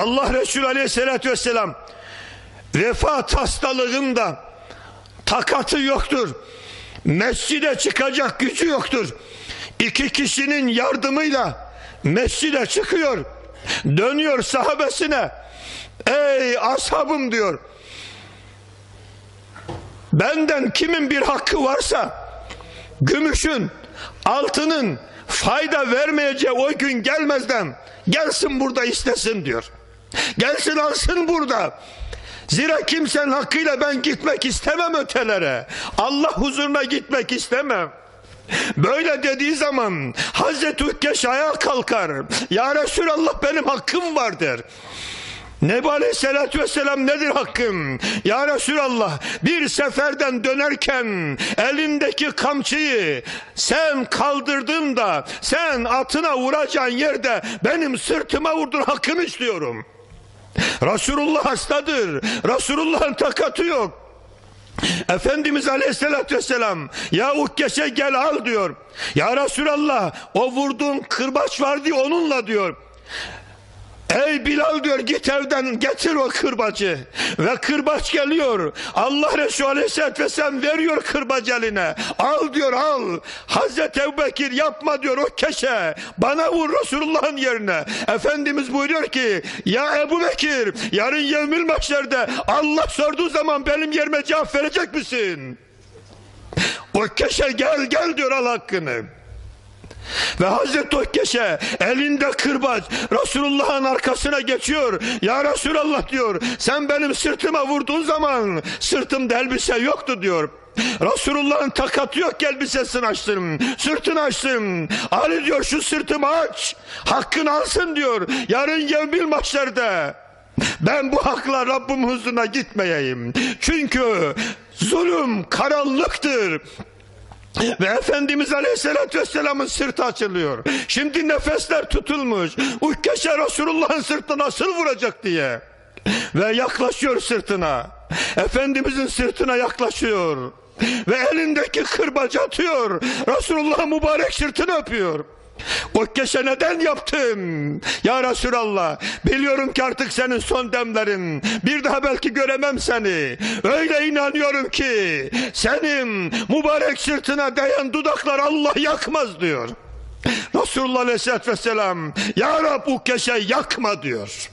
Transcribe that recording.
Allah Resulü Aleyhisselatü Vesselam vefat hastalığında takatı yoktur. Mescide çıkacak gücü yoktur. İki kişinin yardımıyla mescide çıkıyor. Dönüyor sahabesine. Ey ashabım diyor. Benden kimin bir hakkı varsa gümüşün, altının fayda vermeyeceği o gün gelmezden gelsin burada istesin diyor. Gelsin alsın burada. Zira kimsenin hakkıyla ben gitmek istemem ötelere. Allah huzuruna gitmek istemem. Böyle dediği zaman Hazreti Ukkeş ayağa kalkar. Ya Resulallah benim hakkım vardır. Nebi Aleyhisselatü Vesselam nedir hakkım? Ya Resulallah bir seferden dönerken elindeki kamçıyı sen kaldırdın sen atına vuracağın yerde benim sırtıma vurdun hakkımı istiyorum. Resulullah hastadır. Resulullah'ın takatı yok. Efendimiz Aleyhisselatü Vesselam ya Ukkeş'e gel al diyor. Ya Resulallah o vurduğun kırbaç var diyor onunla diyor. Ey Bilal diyor git evden getir o kırbacı. Ve kırbaç geliyor. Allah Resulü Aleyhisselatü Vesselam veriyor kırbaç eline. Al diyor al. Hazreti Ebubekir yapma diyor o keşe. Bana vur Resulullah'ın yerine. Efendimiz buyuruyor ki ya Ebu yarın yevmil mahşerde Allah sorduğu zaman benim yerime cevap verecek misin? O keşe gel gel diyor al hakkını. Ve Hazreti Okkeş'e elinde kırbaç Resulullah'ın arkasına geçiyor. Ya Resulallah diyor sen benim sırtıma vurduğun zaman sırtımda elbise yoktu diyor. Resulullah'ın takatı yok elbisesini açtım. Sırtını açtım. Ali diyor şu sırtımı aç. Hakkını alsın diyor. Yarın yevmil mahşerde. Ben bu hakla Rabbim huzuruna gitmeyeyim. Çünkü zulüm karanlıktır. Ve Efendimiz Aleyhisselatü Vesselam'ın sırtı açılıyor. Şimdi nefesler tutulmuş. Ukkeşe Resulullah'ın sırtına nasıl vuracak diye. Ve yaklaşıyor sırtına. Efendimizin sırtına yaklaşıyor. Ve elindeki kırbacı atıyor. Resulullah'ın mübarek sırtını öpüyor. Ukkeşe neden yaptım? Ya Resulallah biliyorum ki artık senin son demlerin. Bir daha belki göremem seni. Öyle inanıyorum ki senin mübarek sırtına değen dudaklar Allah yakmaz diyor. Resulullah Aleyhisselatü Vesselam Ya Rab Ukkeşe yakma diyor.